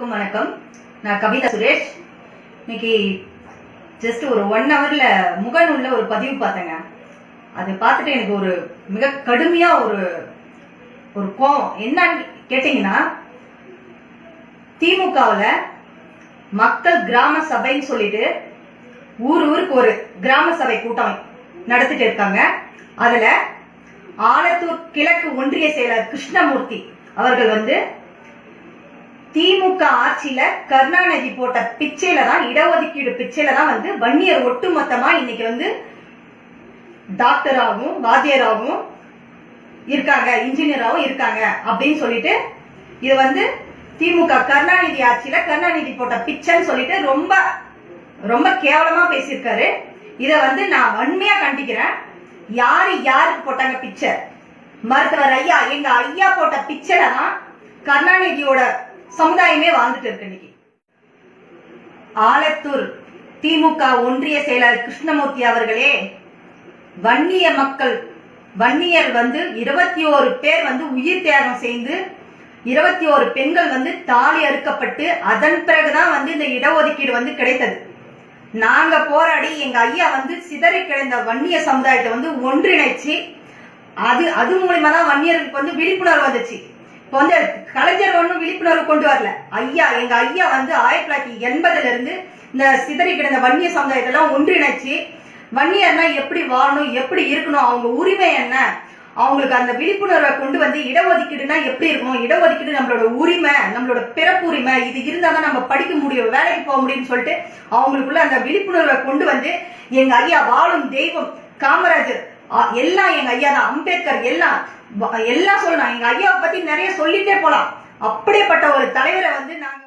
அனைவருக்கும் வணக்கம். நான் கவிதா சுரேஷ். இன்னைக்கு ஜஸ்ட் ஒரு ஒன் ஹவர்ல முகநூல்ல ஒரு பதிவு பார்த்தேங்க. அது பார்த்துட்டு எனக்கு ஒரு மிக கடுமையா ஒரு ஒரு கோவம். என்னன்னு கேட்டீங்கன்னா திமுகவுல மக்கள் கிராம சபைன்னு சொல்லிட்டு ஊர் ஊருக்கு ஒரு கிராம சபை கூட்டம் நடத்திட்டு இருக்காங்க. அதுல ஆலத்தூர் கிழக்கு ஒன்றிய செயலர் கிருஷ்ணமூர்த்தி அவர்கள் வந்து திமுக ஆட்சியில கருணாநிதி போட்ட பிச்சையில தான் இடஒதுக்கீடு பிச்சையில தான் வந்து வன்னியர் ஒட்டுமொத்தமா இன்னைக்கு வந்து டாக்டராகவும் வாத்தியராகவும் இருக்காங்க இன்ஜினியராகவும் இருக்காங்க அப்படின்னு சொல்லிட்டு இது வந்து திமுக கருணாநிதி ஆட்சியில கருணாநிதி போட்ட பிச்சைன்னு சொல்லிட்டு ரொம்ப ரொம்ப கேவலமா பேசியிருக்காரு. இதை வந்து நான் வன்மையா கண்டிக்கிறேன். யாரு யாருக்கு போட்டாங்க பிச்சை? மருத்துவர் ஐயா எங்க ஐயா போட்ட பிச்சைல தான் கருணாநிதியோட சமுதாயமே வாழ்ந்துட்டு இருக்கு இன்னைக்கு. ஆலத்தூர் திமுக ஒன்றிய செயலாளர் கிருஷ்ணமூர்த்தி அவர்களே வன்னிய மக்கள் வன்னியர் வந்து இருபத்தி ஓரு பேர் வந்து உயிர் தியாகம் செய்து இருபத்தி ஓரு பெண்கள் வந்து தாலி அறுக்கப்பட்டு அதன் பிறகுதான் வந்து இந்த இடஒதுக்கீடு வந்து கிடைத்தது. நாங்க போராடி எங்க ஐயா வந்து சிதறி கிடந்த வன்னிய சமுதாயத்தை வந்து ஒன்றிணைச்சு அது அது மூலியமா தான் வன்னியர்களுக்கு வந்து விழிப்புணர்வு வந்துச்சு. இப்போ வந்து கலைஞர் ஒன்றும் விழிப்புணர்வு கொண்டு வரல. ஐயா எங்க ஐயா வந்து ஆயிரத்தி தொள்ளாயிரத்தி எண்பதுல இருந்து இந்த சிதறி கிடந்த வன்னிய சமுதாயத்தெல்லாம் ஒன்றிணைச்சு வன்னியர்னா எப்படி வாழணும் எப்படி இருக்கணும் அவங்க உரிமை என்ன அவங்களுக்கு அந்த விழிப்புணர்வை கொண்டு வந்து இடஒதுக்கீடுனா எப்படி இருக்கணும் இடஒதுக்கீடு நம்மளோட உரிமை நம்மளோட பிறப்பு உரிமை இது இருந்தால் தான் நம்ம படிக்க முடியும் வேலைக்கு போக முடியும்னு சொல்லிட்டு அவங்களுக்குள்ள அந்த விழிப்புணர்வை கொண்டு வந்து எங்க ஐயா வாழும் தெய்வம் காமராஜர் எல்லாம் எங்க ஐயா தான் அம்பேத்கர் எல்லாம் எல்லாம் சொல்லலாம் எங்க ஐயாவை பத்தி நிறைய சொல்லிட்டே போலாம். அப்படிப்பட்ட ஒரு தலைவரை வந்து நாங்க